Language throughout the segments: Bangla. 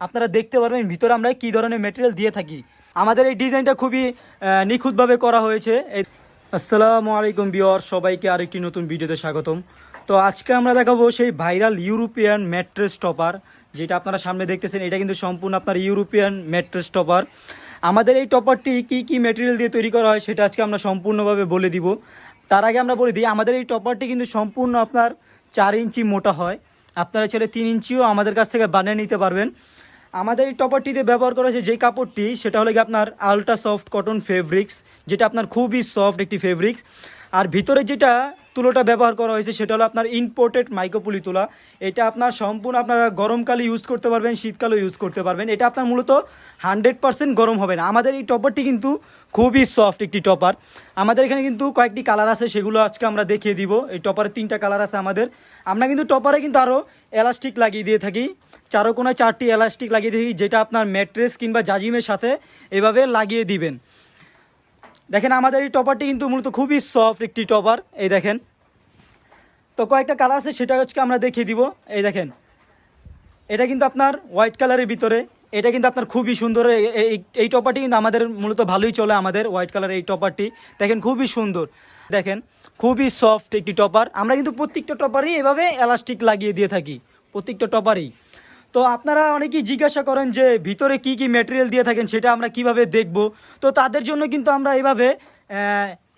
আপনারা দেখতে পারবেন ভিতরে আমরা কী ধরনের মেটেরিয়াল দিয়ে থাকি। আমাদের এই ডিজাইনটা খুবই নিখুঁতভাবে করা হয়েছে। আসসালামু আলাইকুম বিওর সবাইকে আরেকটি নতুন ভিডিওতে স্বাগতম। তো আজকে আমরা দেখাবো সেই ভাইরাল ইউরোপিয়ান ম্যাট্রেস টপার যেটা আপনারা সামনে দেখতেছেন। এটা কিন্তু সম্পূর্ণ আপনার ইউরোপিয়ান ম্যাট্রেস টপার আমাদের এই টপারটি কি কি ম্যাটেরিয়াল দিয়ে তৈরি করা হয় সেটা আজকে আমরা সম্পূর্ণভাবে বলে দিব। তার আগে আমরা বলে দিই, আমাদের এই টপারটি কিন্তু সম্পূর্ণ আপনার চার ইঞ্চি মোটা হয়। আপনারা ছেলে তিন ইঞ্চিও আমাদের কাছ থেকে বানিয়ে নিতে পারবেন। আমাদের এই টপারটিতে ব্যবহার করা হয়েছে যে কাপড়টি, সেটা হলো গিয়ে আপনার আলট্রা সফট কটন ফেব্রিক্স যেটা আপনার খুবই সফট একটি ফেব্রিক্স আর ভিতরে যেটা তুলোটা ব্যবহার করা হয়েছে, সেটা হলো আপনার ইম্পোর্টেড মাইক্রোপুলি তুলা। এটা আপনার সম্পূর্ণ আপনারা গরমকালে ইউজ করতে পারবেন, শীতকালেও ইউজ করতে পারবেন। এটা আপনার মূলত হান্ড্রেড পার্সেন্ট গরম হবে না। আমাদের এই টপারটি কিন্তু খুবই সফট একটি টপার আমাদের এখানে কিন্তু কয়েকটি কালার আছে, সেগুলো আজকে আমরা দেখিয়ে দিব। এই টপারের তিনটা কালার আছে আমাদের। আমরা কিন্তু টপারে কিন্তু আরও এলাস্টিক লাগিয়ে দিয়ে থাকি। চারো কোনায় চারটি এলাস্টিক লাগিয়ে দিয়ে থাকি, যেটা আপনার ম্যাট্রেস কিংবা জাজিমের সাথে এভাবে লাগিয়ে দিবেন। দেখেন আমাদের এই টপারটি কিন্তু মূলত খুবই সফট একটি টপার এই দেখেন। তো কয়েকটা কালার আছে সেটা হচ্ছে আমরা দেখিয়ে দিব। এই দেখেন, এটা কিন্তু আপনার হোয়াইট কালারের ভিতরে, এটা কিন্তু আপনার খুবই সুন্দর এই টপারটি কিন্তু আমাদের মূলত ভালোই চলে আমাদের হোয়াইট কালার এই টপারটি দেখেন, খুবই সুন্দর। দেখেন, খুবই সফট একটি টপার আমরা কিন্তু প্রত্যেকটা টপারই এভাবে এলাস্টিক লাগিয়ে দিয়ে থাকি। প্রত্যেকটা টপারই তো আপনারা অনেকেই জিজ্ঞাসা করেন যে ভিতরে কি কি ম্যাটেরিয়াল দিয়ে থাকেন, সেটা আমরা কীভাবে দেখব? তো তাদের জন্য কিন্তু আমরা এভাবে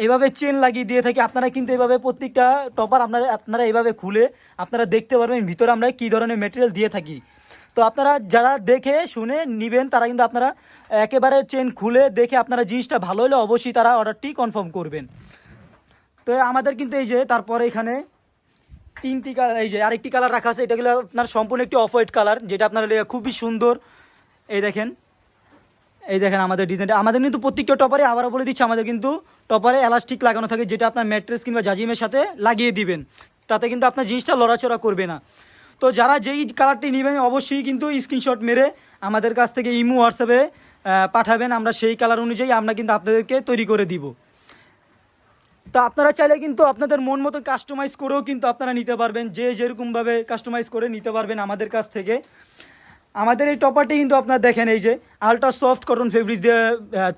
এভাবে চেন লাগিয়ে দিয়ে থাকি। আপনারা কিন্তু এভাবে প্রত্যেকটা টপার আপনারা আপনারা এভাবে খুলে আপনারা দেখতে পারবেন ভিতরে আমরা কী ধরনের ম্যাটেরিয়াল দিয়ে থাকি। তো আপনারা যারা দেখে শুনে নেবেন, তারা কিন্তু আপনারা একেবারে চেন খুলে দেখে আপনারা জিনিসটা ভালো হলে অবশ্যই তারা অর্ডারটি কনফার্ম করবেন। তো আমাদের কিন্তু এই যে, তারপরে এখানে তিনটি কালার এই যে আরেকটি কালার রাখা আছে এটা হলো আপনার সম্পূর্ণ একটি অফ হোয়াইট কালার যেটা আপনার খুবই সুন্দর। এই দেখেন এই দেখেন আমাদের ডিজাইনটা আমাদের কিন্তু প্রত্যেকটা টপারে আবারও বলে দিচ্ছি, আমাদের কিন্তু টপারে এলাস্টিক লাগানো থাকে, যেটা আপনার ম্যাট্রেস কিংবা জাজিমের সাথে লাগিয়ে দিবেন। তাতে কিন্তু আপনার জিনিসটা লড়াচড়া করবে না। তো যারা যেই কালারটি নেবেন, অবশ্যই কিন্তু স্ক্রিনশট মেরে আমাদের কাছ থেকে ইমো হোয়াটসঅ্যাপে পাঠাবেন। আমরা সেই কালার অনুযায়ী আমরা কিন্তু আপনাদেরকে তৈরি করে দিব। তো আপনারা চাইলে কিন্তু আপনাদের মন মতো কাস্টমাইজ করেও কিন্তু আপনারা নিতে পারবেন, যে যেরকমভাবে কাস্টমাইজ করে নিতে পারবেন আমাদের কাছ থেকে। আমাদের এই টপারটি কিন্তু আপনারা দেখেন, এই যে আলট্রা সফট কটন ফেব্রিক দিয়ে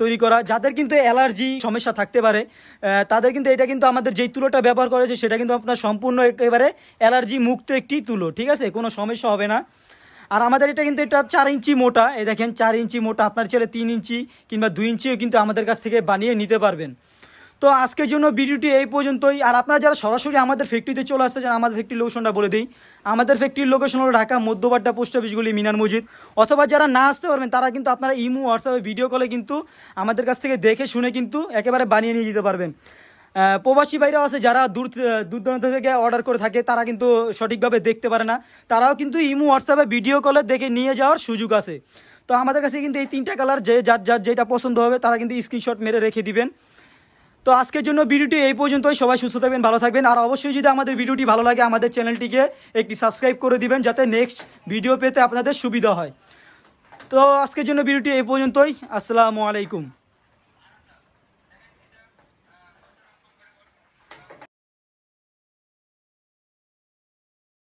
তৈরি করা। যাদের কিন্তু অ্যালার্জি সমস্যা থাকতে পারে তাদের কিন্তু এটা কিন্তু আমাদের যেই তুলোটা ব্যবহার করেছে সেটা কিন্তু আপনার সম্পূর্ণ একেবারে অ্যালার্জি মুক্ত একটি তুলো, ঠিক আছে? কোনো সমস্যা হবে না। আর আমাদের এটা কিন্তু এটা চার ইঞ্চি মোটা, এই দেখেন, চার ইঞ্চি মোটা, আপনার ছেলে তিন ইঞ্চি কিংবা দুই ইঞ্চিও কিন্তু আমাদের কাছ থেকে বানিয়ে নিতে পারবেন। তো আজকের জন্য ভিডিওটি এই পর্যন্তই। আর আপনারা যারা সরাসরি আমাদের ফ্যাক্টরিতে চলে আসতে চান, আমাদের ফ্যাক্টরির লোকেশনটা বলে দিই। আমাদের ফ্যাক্টরির লোকেশন হলো ঢাকা, মধ্যবাড্ডা, পোস্ট অফিসগুলি মিনার মসজিদ। অথবা যারা না আসতে পারবেন, তারা কিন্তু আপনারা ইমো, হোয়াটসঅ্যাপে ভিডিও কলে কিন্তু আমাদের কাছ থেকে দেখে শুনে কিন্তু একেবারে বানিয়ে নিয়ে যেতে পারবেন। প্রবাসী বাইরেও আছে, যারা দূর দূর দূরান্ত থেকে অর্ডার করে থাকে, তারা কিন্তু সঠিকভাবে দেখতে পারে না। তারাও কিন্তু ইমো, হোয়াটসঅ্যাপে ভিডিও কলে দেখে নিয়ে যাওয়ার সুযোগ আছে। তো আমাদের কাছে কিন্তু এই তিনটা কালার যে, যার যার যেটা পছন্দ হবে, তারা কিন্তু স্ক্রিনশট মেরে রেখে দিবেন। তো আজকের জন্য ভিডিওটি এই পর্যন্তই। সবাই সুস্থ থাকবেন, ভালো থাকবেন। আর অবশ্যই যদি আমাদের ভিডিওটি ভালো লাগে, আমাদের চ্যানেলটিকে একটি সাবস্ক্রাইব করে দিবেন, যাতে নেক্সট ভিডিও পেতে আপনাদের সুবিধা হয়। তো আজকের জন্য ভিডিওটি এই পর্যন্তই। আসসালামু আলাইকুম।